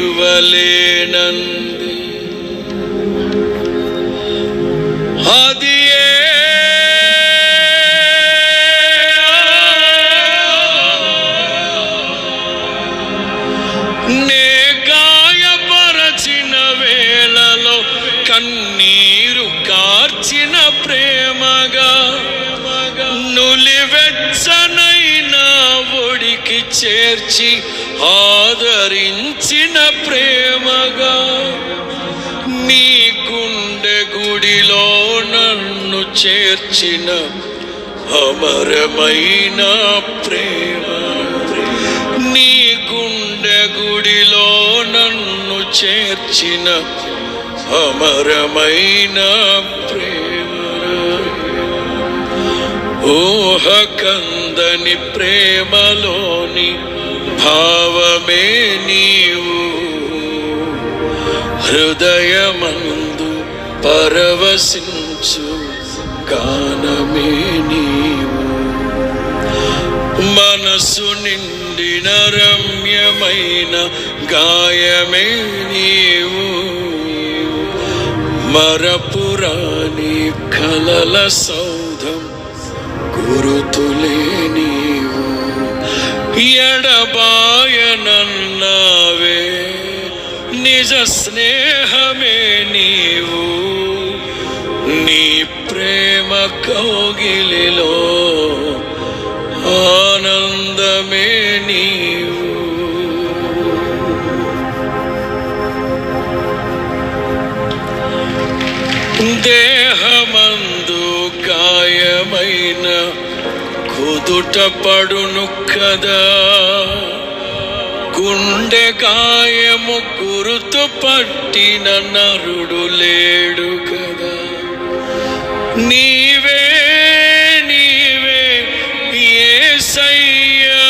విడువలేనంది చేర్చి ఆదరించిన ప్రేమగా నీ గుండె గుడిలో నన్ను చేర్చిన అమరమైన ప్రేమ. నీ గుండె గుడిలో నన్ను చేర్చిన అమరమైన కందని ప్రేమలోని భావమే నీవు. హృదయమందు పరవశించు గానమే నీవు. మనసు నిండిన రమ్యమైన గాయమే నీవు. మరపురాని కలల సౌధం గురుతులే నీవు. ఎడబాయనన్నావే నిజ స్నేహమే నీవు. నీ ప్రేమ కౌగిలిలో ఆనందమే నీవు. దేహమందు గాయమైన కుదుట కదా గుండె గాయము గురుతు పట్టిన నరుడు లేడు కదా నీవే నీవే యేసయ్యా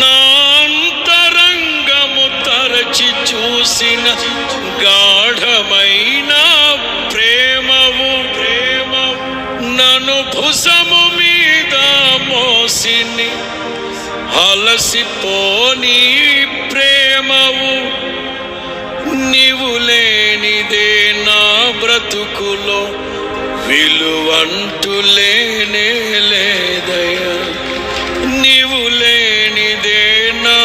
నా అంతరంగము తరచి చూసిన గాఢమైన మోసిని అలసిపోని ప్రేమవు. నీవు లేనిదే నా బ్రతుకులో విలువంటూ లేనే లేదయ్యా. నీవు లేనిదే నా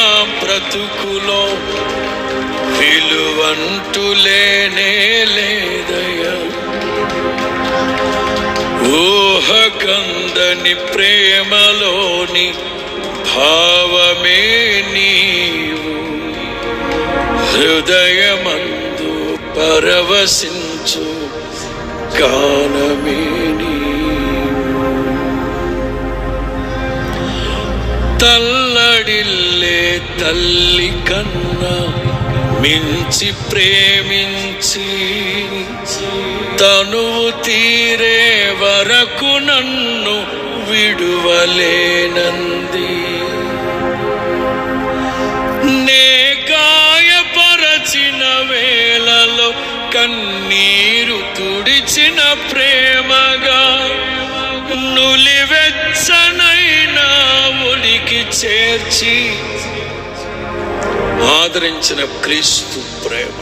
బ్రతుకులో విలువంటూ లేనే లేదయ్యా. ఊహ ప్రేమలోని భావమే నీవు. హృదయమందు పరవశించు గానమే తల్లడిల్లే తల్లి కన్నా మించి ప్రేమించి తనువు తీరే వరకు నన్ను విడువలేనంది. నే గాయపరచిన వేళలో కన్నీరు తుడిచిన ప్రేమగా నులివెచ్చనైన ఉనికి చేర్చి ఆదరించిన క్రీస్తు ప్రేమ.